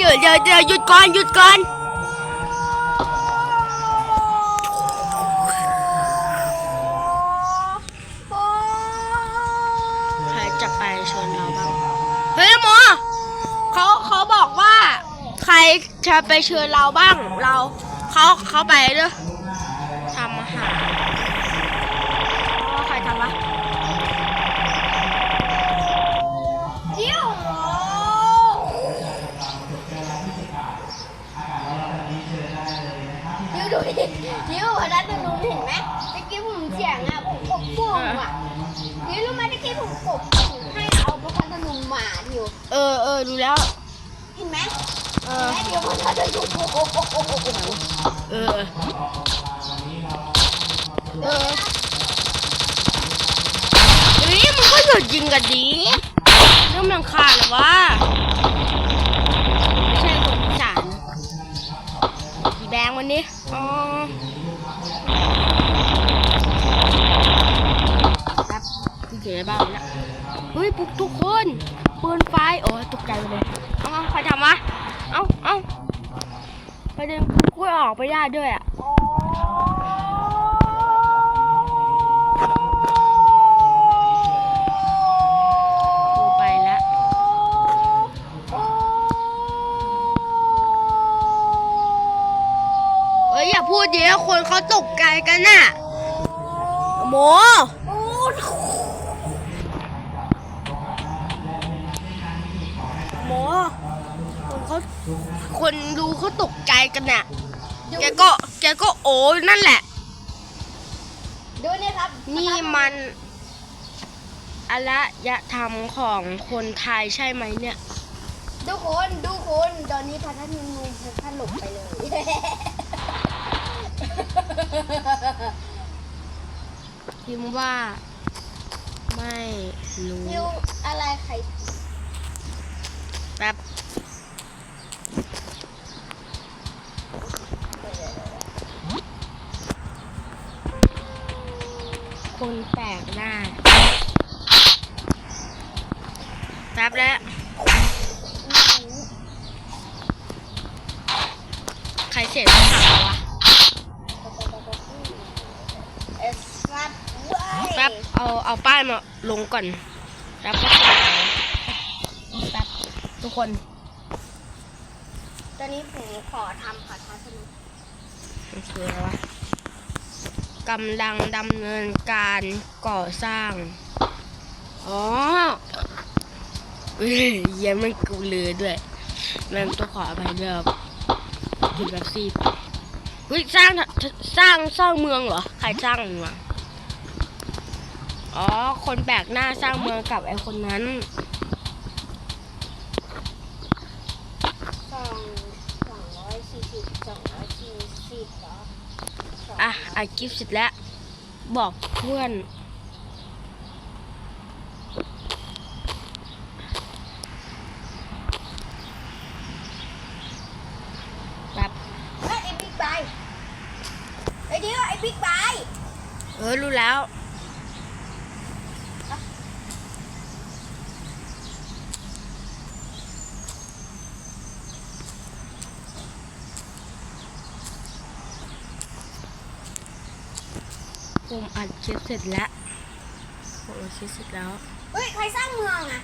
เดี๋ยวเดี๋ยวเดี๋ยวหยุดก่อนหยุดก่อนใครจะไปชนเราบ้างเฮ้ยหมอเขาเขาบอกว่า ใครจะไปเชิญเราบ้าง เราเขาเขาไปเด้อทำอาหารอ๋อใครทำวะ จิ้วจิ้ว ดูดิจิ้วพนักงานลุงเห็นไหมตะกี้ผมเสียงอะผมกบปุ่มอะจิ้วรู้ไหมตะกี้ผมกบปุ่มให้เอาพนักงานลุงมาดิวเออเออดูแล้ว เห็นไหมเออแม่เดียวพนักงานลุงโอ้โหโอ้โหโอ้โหโอ้โหเออ เออเฮ้ยมันก็หยุดยิงกันดีเรื่องมันขาดหรอวะ งวันนี้อ๋อครับที่เจอในบ้านแล้วเฮ้ยปุกทุกคนปืนไฟโอ้ตกใจเลยเอาเอาใครทำวะเอาเอาประเด็นกูออกไปได้ด้วยอะ เอ้ยอย่าพูดเยอะคนเขาตกใจกันน่ะโมโมคนเขาคนดูเขาตกใจกันน่ะแกก็แกก็โอ้ยนั่นแหละ ดูนี่ครับนี่มันอารยธรรมของคนไทยใช่ไหมเนี่ย ดูคนดูคนตอนนี้พนักงานลุงท่านหลบไปเลย พิมพ์ว่า ไม่รู้จิ้วอะไรใครแป๊บคนแปลกหน้าแป๊บแล้วใครเสียงถามวะ เอสฟัดเว้ย แป๊บ เอาเอาป้ายมาลงก่อนแป๊บก็เสร็จแล้วแป๊บทุกคน ตอนนี้ผมขอทำขอท้าสนุกมันคืออะไรวะกำลังดำเนินการก่อสร้าง อ๋อเฮ้ยเหี้ยังมันกูเลือด้วยแม่งต้องขออภัยด้วยครับกินแบบซีบเฮ้ยสร้างสร้างสร้างเมืองเหรอ ใครสร้างเมือง อ๋อ คนแปลกหน้าสร้างเมืองกับไอ้คนนั้นสองสองร้อยสี่สิบสองร้อยสี่สิบเหรอสงอะอัดคลิปเสร็จแล้ว บอกเพื่อนแบบเฮ้ยไอ้บิ๊กไบค์ไอ้เดียวไอ้บิ๊กไบค์เออ รู้แล้ว ผมอัดคลิปเสร็จแล้วผมอัดคลิปเสร็จแล้ว เฮ้ย ใครสร้างเมืองอะ